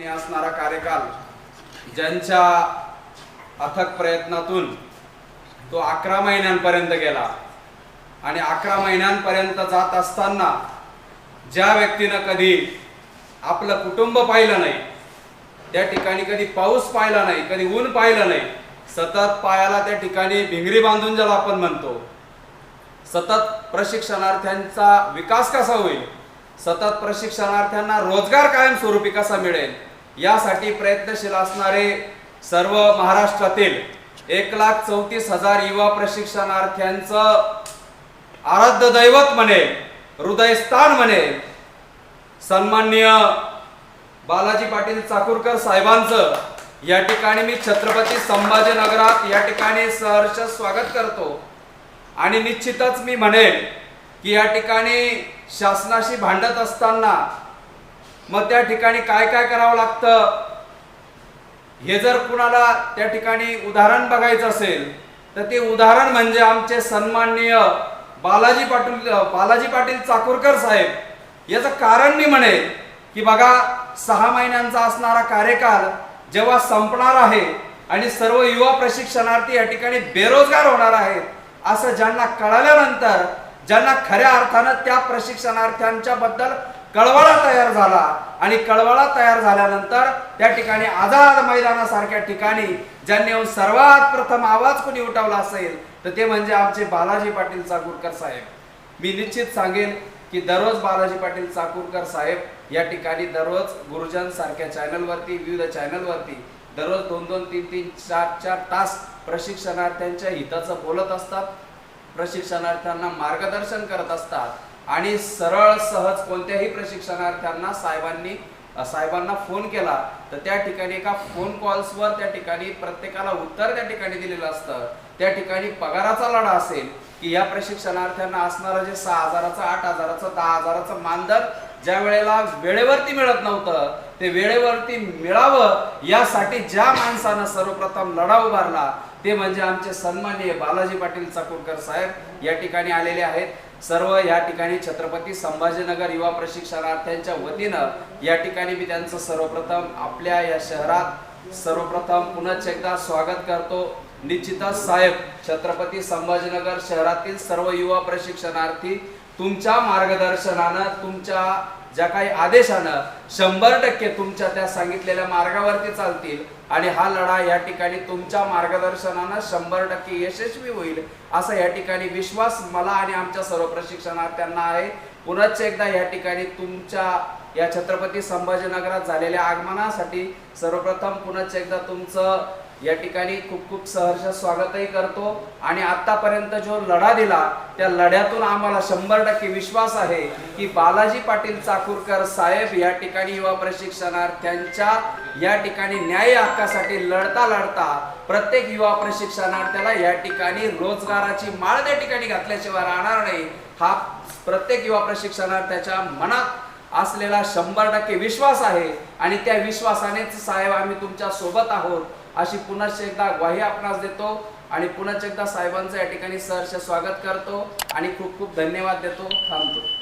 ने असणारा कार्यकाल ज्यांच्या अथक प्रयत्नातून तो अकरा महिन्यांपर्यंत गेला. आणि अकरा महिन्यांपर्यंत जात असताना ज्या व्यक्तीनं कधी आपलं कुटुंब पाहिलं नाही त्या ठिकाणी कधी पाऊस पाहिला नाही कधी ऊन पाहिलं नाही सतत पायाला त्या ठिकाणी भिंगरी बांधून ज्याला आपण म्हणतो सतत प्रशिक्षणार्थ्यांचा विकास कसा होईल सतत प्रशिक्षणार्थ्यांना रोजगार कायमस्वरूपी कसा मिळेल यासाठी प्रयत्नशील असणारे सर्व महाराष्ट्रातील एक लाख चौतीस हजार युवा प्रशिक्षणार्थ्यांचं आराध्य दैवत म्हणे हृदयस्थान म्हणे सन्माननीय बालाजी पाटील चाकूरकर साहेबांचं. या ठिकाणी मी छत्रपती संभाजीनगरात या ठिकाणी सहर्ष स्वागत करतो. आणि निश्चितच मी म्हणेन की या ठिकाणी शासनाशी भांडत असताना मग त्या ठिकाणी काय काय करावं लागतं? हे जर कुणाला त्या ठिकाणी उदाहरण बघायचं असेल तर ते उदाहरण म्हणजे आमचे सन्माननीय बालाजी पाटील बालाजी पाटील चाकूरकर साहेब. याचं कारण मी म्हणेल की बघा सहा महिन्यांचा असणारा कार्यकाल जेव्हा संपणार आहे आणि सर्व युवा प्रशिक्षणार्थी या ठिकाणी बेरोजगार होणार आहेत असं ज्यांना कळाल्यानंतर ज्यांना खऱ्या अर्थानं त्या प्रशिक्षणार्थ्यांच्या बद्दल कळवळा तयार झाला आणि कळवळा तयार झाल्यानंतर त्या ठिकाणी आझाद मैदानासारख्या ठिकाणी ज्यांनी येऊन सर्वात प्रथम आवाज कोणी उठवला असेल तर ते म्हणजे आमचे बालाजी पाटील चाकूरकर साहेब. मी निश्चित सांगेन की दररोज बालाजी पाटील चाकूरकर साहेब या ठिकाणी दररोज गुरुजन सारख्या चॅनलवरती विविध चॅनलवरती दररोज दोन दोन तीन तीन चार चार तास प्रशिक्षणार्थ्यांच्या हिताचं बोलत असतात प्रशिक्षणार्थ्यांना मार्गदर्शन करत असतात. आणि सरळ सहज कोणत्याही प्रशिक्षणार्थ्यांना साहेबांनी साहेबांना फोन केला तर त्या ठिकाणी एका फोन कॉल्सवर त्या ठिकाणी प्रत्येकाला उत्तर त्या ठिकाणी दिलेलं असतं. त्या ठिकाणी पगाराचा लढा असेल की या प्रशिक्षणार्थ्यांना असणारं जे सहा हजाराचं आठ हजाराचं दहा हजाराचं मानधन ज्या वेळेला वेळेवरती मिळत नव्हतं ते वेळेवरती मिळावं यासाठी ज्या माणसानं सर्वप्रथम लढा उभारला ते म्हणजे आमचे सन्माननीय बालाजी पाटील चाकूरकर साहेब या ठिकाणी आलेले आहेत. सर्व या ठिकाणी छत्रपती संभाजीनगर युवा प्रशिक्षणार्थ्यांच्या वतीनं या ठिकाणी मी त्यांचं सर्वप्रथम आपल्या या शहरात सर्वप्रथम पुनच एकदा स्वागत करतो. निश्चितच साहेब छत्रपती संभाजीनगर शहरातील सर्व युवा प्रशिक्षणार्थी तुमच्या मार्गदर्शनानं तुमच्या ज्या काही आदेशानं शंभर टक्के तुमच्या त्या सांगितलेल्या मार्गावरती चालतील आणि हा लढा या ठिकाणी तुमच्या मार्गदर्शनानं शंभर टक्के यशस्वी होईल असा या ठिकाणी विश्वास मला आणि आमच्या सर्व प्रशिक्षणार्थ्यांना आहे. पुनश्च एकदा या ठिकाणी तुमच्या या छत्रपती संभाजीनगरात झालेल्या आगमनासाठी सर्वप्रथम पुनश्च एकदा तुमचं या ठिकाणी खूप खूप सहर्ष स्वागतही करतो. आणि आतापर्यंत जो लढा दिला त्या लढ्यातून आम्हाला शंभर टक्के विश्वास आहे की बालाजी पाटील चाकूरकर साहेब या ठिकाणी युवा प्रशिक्षणार्थ्यांच्या या ठिकाणी न्याय हक्कासाठी लढता लढता प्रत्येक युवा प्रशिक्षणार्थ्याला या ठिकाणी रोजगाराची माळ त्या ठिकाणी घातल्याशिवाय राहणार नाही. हा प्रत्येक युवा प्रशिक्षणार्थ्याच्या मनात असलेला शंभर टक्के विश्वास आहे. आणि त्या विश्वासानेच साहेब आम्ही तुमच्यासोबत आहोत. अशी पुनश्च एकदा ग्वाही आपणास देतो. आणि पुनश्च एकदा साहेबांचं या ठिकाणी सहर्ष स्वागत करतो. आणि खूप खूप धन्यवाद देतो. थांबतो.